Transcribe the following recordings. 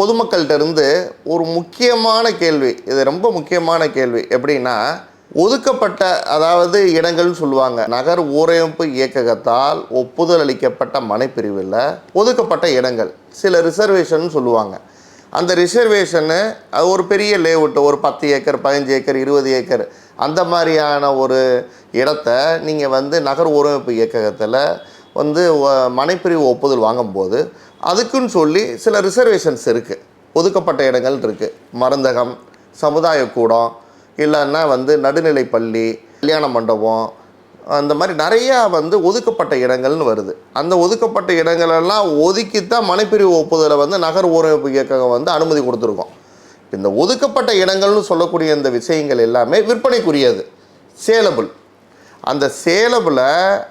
பொதுமக்கள்கிட்ட இருந்து ஒரு முக்கியமான கேள்வி இது ரொம்ப முக்கியமான கேள்வி. எப்படின்னா ஒதுக்கப்பட்ட அதாவது இடங்கள்னு சொல்லுவாங்க நகர் ஊரமைப்பு இயக்ககத்தால் ஒப்புதல் அளிக்கப்பட்ட மனைப்பிரிவில் ஒதுக்கப்பட்ட இடங்கள் சில ரிசர்வேஷன் சொல்லுவாங்க. அந்த ரிசர்வேஷனு அது ஒரு பெரிய லேஅவுட்டு ஒரு பத்து ஏக்கர் பதினஞ்சு ஏக்கர் இருபது ஏக்கர் அந்த மாதிரியான ஒரு இடத்த நீங்கள் வந்து நகர் ஊரமைப்பு இயக்ககத்தில் வந்து மனைப்பிரிவு ஒப்புதல் வாங்கும்போது அதுக்குன்னு சொல்லி சில ரிசர்வேஷன்ஸ் இருக்குது ஒதுக்கப்பட்ட இடங்கள் இருக்குது மருந்தகம் சமுதாய கூடம் இல்லைன்னா வந்து நடுநிலை பள்ளி கல்யாண மண்டபம் அந்த மாதிரி நிறையா வந்து ஒதுக்கப்பட்ட இடங்கள்னு வருது. அந்த ஒதுக்கப்பட்ட இடங்களெல்லாம் ஒதுக்கித்தான் மனைப்பிரிவு ஒப்புதலை வந்து நகர் ஊரமைப்பு இயக்கம் வந்து அனுமதி கொடுத்துருக்கோம். இந்த ஒதுக்கப்பட்ட இடங்கள்னு சொல்லக்கூடிய இந்த விஷயங்கள் எல்லாமே விற்பனைக்குரியது. சேலபிள் அந்த சேலபில்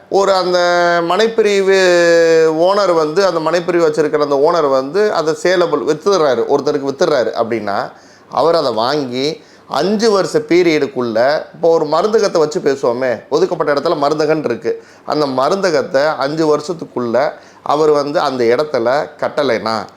ஒரு அந்த மனைப்பிரிவு ஓனர் வந்து அந்த மனைப்பிரிவு வச்சுருக்கிற அந்த ஓனர் வந்து அதை சேலபிள் வித்துடுறாரு. ஒருத்தருக்கு வித்துடுறாரு அப்படின்னா அவர் அதை வாங்கி அஞ்சு வருஷ பீரியடுக்குள்ளே இப்போ ஒரு மருந்தகத்தை வச்சு பேசுவோமே ஒதுக்கப்பட்ட இடத்துல மருந்தகன் இருக்குது அந்த மருந்தகத்தை அஞ்சு வருஷத்துக்குள்ளே அவர் வந்து அந்த இடத்துல கட்டலைன்னா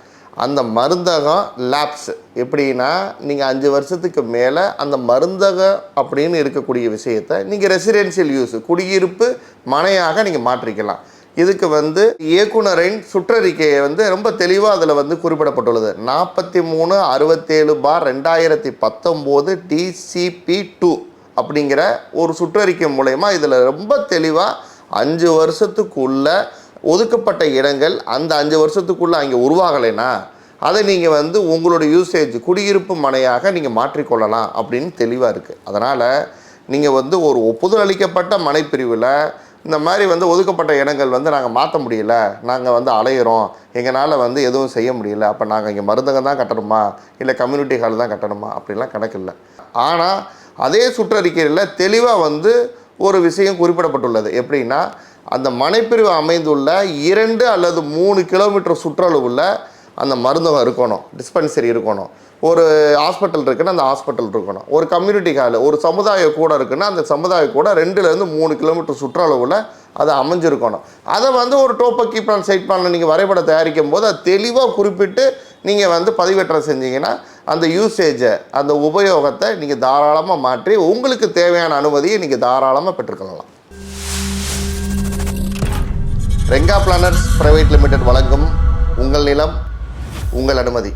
அந்த மருந்தகம் லேப்ஸ் எப்படின்னா நீங்கள் அஞ்சு வருஷத்துக்கு மேலே அந்த மருந்தகம் அப்படின்னு இருக்கக்கூடிய விஷயத்தை நீங்கள் ரெசிடென்ஷியல் யூஸ் குடியிருப்பு மனையாக நீங்கள் மாற்றிக்கலாம். இதுக்கு வந்து இயக்குனரின் சுற்றறிக்கையை வந்து ரொம்ப தெளிவாக அதில் வந்து குறிப்பிடப்பட்டுள்ளது. நாற்பத்தி மூணு அறுபத்தேழு பார் ரெண்டாயிரத்தி பத்தொம்போது டிசிபி டூ அப்படிங்கிற ஒரு சுற்றறிக்கை மூலயமா இதில் ரொம்ப தெளிவாக அஞ்சு வருஷத்துக்குள்ள ஒதுக்கப்பட்ட இடங்கள் அந்த அஞ்சு வருஷத்துக்குள்ளே அங்கே உருவாகலைன்னா அதை நீங்கள் வந்து உங்களோட யூசேஜ் குடியிருப்பு மனையாக நீங்கள் மாற்றிக்கொள்ளலாம் அப்படின்னு தெளிவாக இருக்குது அதனால் நீங்கள் வந்து ஒரு ஒப்புதல் அளிக்கப்பட்ட மனைப்பிரிவில் இந்த மாதிரி வந்து ஒதுக்கப்பட்ட இடங்கள் வந்து நாங்கள் மாற்ற முடியல நாங்கள் வந்து அலையிறோம் எங்களால் வந்து எதுவும் செய்ய முடியல அப்போ நாங்கள் இங்கே மருந்தகம் தான் கட்டணுமா? இல்லை கம்யூனிட்டி ஹால் தான் கட்டணுமா? அப்படிலாம் கணக்கு இல்லை. ஆனால் அதே சுற்றறிக்கையில் தெளிவாக வந்து ஒரு விஷயம் குறிப்பிடப்பட்டுள்ளது. எப்படின்னா அந்த மனைப்பிரிவு அமைந்துள்ள இரண்டு அல்லது மூணு கிலோமீட்டர் சுற்றளவில் அந்த மருந்தகம் இருக்கணும் டிஸ்பென்சரி இருக்கணும். ஒரு ஹாஸ்பிட்டல் இருக்குன்னா அந்த ஹாஸ்பிட்டல் இருக்கணும். ஒரு கம்யூனிட்டி ஹால் ஒரு சமுதாய கூட இருக்குன்னா அந்த சமுதாய கூட ரெண்டுலேருந்து மூணு கிலோமீட்டர் சுற்றளவில் அது அமைஞ்சிருக்கணும். அதை வந்து ஒரு டோப்பக்கி பிளான் சைட் பிளானில் நீங்கள் வரைபடம் தயாரிக்கும் போது அது தெளிவாக குறிப்பிட்டு நீங்கள் வந்து பதிவேற்றம் செஞ்சீங்கன்னா அந்த யூசேஜை அந்த உபயோகத்தை நீங்கள் தாராளமாக மாற்றி உங்களுக்கு தேவையான அனுமதியை நீங்கள் தாராளமாக பெற்றுக்கொள்ளலாம். ரெங்கா பிளானர்ஸ் பிரைவேட் லிமிடெட் வழங்கும் உங்கள் நிலம் உங்கள் அனுமதி.